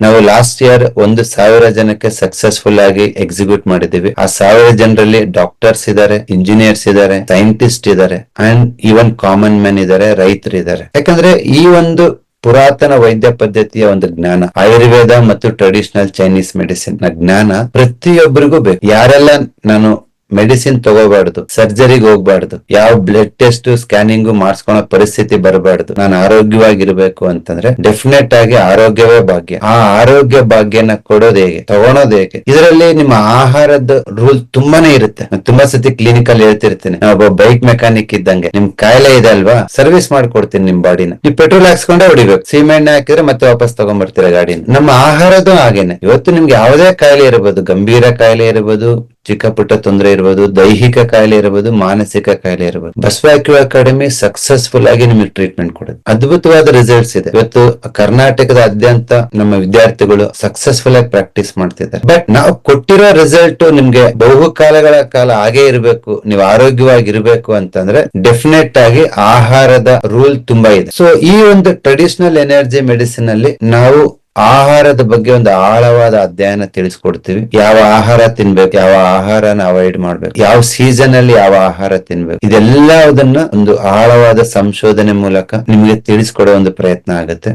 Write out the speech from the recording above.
ನಾವು last year ಒಂದು ಸಾವಿರ ಜನಕ್ಕೆ ಸಕ್ಸಸ್ಫುಲ್ ಆಗಿ ಎಕ್ಸಿಕ್ಯೂಟ್ ಮಾಡಿದೀವಿ ಆ ಸಾವಿರ ಜನರಲ್ಲಿ ಡಾಕ್ಟರ್ಸ್ ಇದಾರೆ ಇಂಜಿನಿಯರ್ಸ್ ಇದಾರೆ ಸೈಂಟಿಸ್ಟ್ ಇದಾರೆ ಅಂಡ್ ಈವನ್ ಕಾಮನ್ ಮ್ಯಾನ್ ಇದಾರೆ, ರೈತರು ಇದಾರೆ. ಯಾಕಂದ್ರೆ ಈ ಒಂದು ಪುರಾತನ ವೈದ್ಯ ಪದ್ಧತಿಯ ಒಂದು ಜ್ಞಾನ, ಆಯುರ್ವೇದ ಮತ್ತು ಟ್ರೆಡಿಷನಲ್ ಚೈನೀಸ್ ಮೆಡಿಸಿನ್ನ ಜ್ಞಾನ ಪ್ರತಿಯೊಬ್ಬರಿಗೂ ಬೇಕು. ಯಾರೆಲ್ಲ ನಾನು ಮೆಡಿಸಿನ್ ತಗೋಬಾರ್ದು, ಸರ್ಜರಿಗೆ ಹೋಗ್ಬಾರ್ದು, ಯಾವ ಬ್ಲಡ್ ಟೆಸ್ಟ್ ಸ್ಕ್ಯಾನಿಂಗ್ ಮಾಡಿಸ್ಕೊಳೋ ಪರಿಸ್ಥಿತಿ ಬರಬಾರ್ದು. ನಾನು ಆರೋಗ್ಯವಾಗಿರ್ಬೇಕು ಅಂತಂದ್ರೆ ಡೆಫಿನೆಟ್ ಆಗಿ ಆರೋಗ್ಯವೇ ಭಾಗ್ಯ. ಆ ಆರೋಗ್ಯ ಭಾಗ್ಯನ ಕೊಡೋದು ಹೇಗೆ, ತಗೊಳೋದು ಹೇಗೆ? ಇದರಲ್ಲಿ ನಿಮ್ಮ ಆಹಾರದ ರೂಲ್ ತುಂಬಾನೇ ಇರುತ್ತೆ. ತುಂಬಾ ಸತಿ ಕ್ಲಿನಿಕ್ ಅಲ್ಲಿ ಹೇಳ್ತಿರ್ತೀನಿ ಒಬ್ಬ ಬೈಕ್ ಮೆಕ್ಯಾನಿಕ್ ಇದ್ದಂಗೆ. ನಿಮ್ ಕಾಯಿಲೆ ಇದೆ ಅಲ್ವಾ? ಸರ್ವಿಸ್ ಮಾಡ್ಕೊಡ್ತೀನಿ ನಿಮ್ ಬಾಡಿನ. ನೀವು ಪೆಟ್ರೋಲ್ ಹಾಕ್ಸ್ಕೊಂಡೇ ಹೊಡಿಬೇಕು. ಸೀಮೆಣ್ಣೆ ಹಾಕಿದ್ರೆ ಮತ್ತೆ ವಾಪಸ್ ತಗೊಂಡ್ಬರ್ತೀರ ಗಾಡಿನ. ನಮ್ಮ ಆಹಾರದ ಹಾಗೇನೆ. ಇವತ್ತು ನಿಮ್ಗೆ ಯಾವುದೇ ಕಾಯಿಲೆ ಇರಬಹುದು ಗಂಭೀರ ಕಾಯಿಲೆ ಇರಬಹುದು ಚಿಕ್ಕ ಪುಟ್ಟ ತೊಂದರೆ ಇರಬಹುದು ದೈಹಿಕ ಕಾಯಿಲೆ ಇರಬಹುದು ಮಾನಸಿಕ ಕಾಯಿಲೆ ಇರಬಹುದು ಬಸವಾಕ್ಯೂ ಅಕಾಡೆಮಿ ಸಕ್ಸಸ್ಫುಲ್ ಆಗಿ ನಿಮಗೆ ಟ್ರೀಟ್ಮೆಂಟ್ ಕೊಡುತ್ತೆ. ಅದ್ಭುತವಾದ ರಿಸಲ್ಟ್ಸ್ ಇದೆ. ಇವತ್ತು ಕರ್ನಾಟಕದ ಕರ್ನಾಟಕದಾದ್ಯಂತ ನಮ್ಮ ವಿದ್ಯಾರ್ಥಿಗಳು ಸಕ್ಸಸ್ಫುಲ್ ಆಗಿ ಪ್ರಾಕ್ಟೀಸ್ ಮಾಡ್ತಿದ್ದಾರೆ. ಬಟ್ ನಾವು ಕೊಟ್ಟಿರೋ ರಿಸಲ್ಟ್ ನಿಮ್ಗೆ ಬಹುಕಾಲಗಳ ಕಾಲ ಹಾಗೆ ಇರಬೇಕು, ನೀವು ಆರೋಗ್ಯವಾಗಿ ಇರಬೇಕು ಅಂತಂದ್ರೆ ಡೆಫಿನೆಟ್ ಆಗಿ ಆಹಾರದ ರೂಲ್ ತುಂಬಾ ಇದೆ. ಸೊ ಈ ಒಂದು ಟ್ರೆಡಿಷನಲ್ ಎನರ್ಜಿ ಮೆಡಿಸಿನ್ ಅಲ್ಲಿ ನಾವು ಆಹಾರದ ಬಗ್ಗೆ ಒಂದು ಆಳವಾದ ಅಧ್ಯಯನ ತಿಳಿಸ್ಕೊಡ್ತೀವಿ. ಯಾವ ಆಹಾರ ತಿನ್ಬೇಕು, ಯಾವ ಆಹಾರನ ಅವಾಯ್ಡ್ ಮಾಡ್ಬೇಕು, ಯಾವ ಸೀಸನ್ ಅಲ್ಲಿ ಯಾವ ಆಹಾರ ತಿನ್ಬೇಕು ಇದೆಲ್ಲದನ್ನ ಒಂದು ಆಳವಾದ ಸಂಶೋಧನೆ ಮೂಲಕ ನಿಮ್ಗೆ ತಿಳಿಸ್ಕೊಡೋ ಒಂದು ಪ್ರಯತ್ನ ಆಗುತ್ತೆ.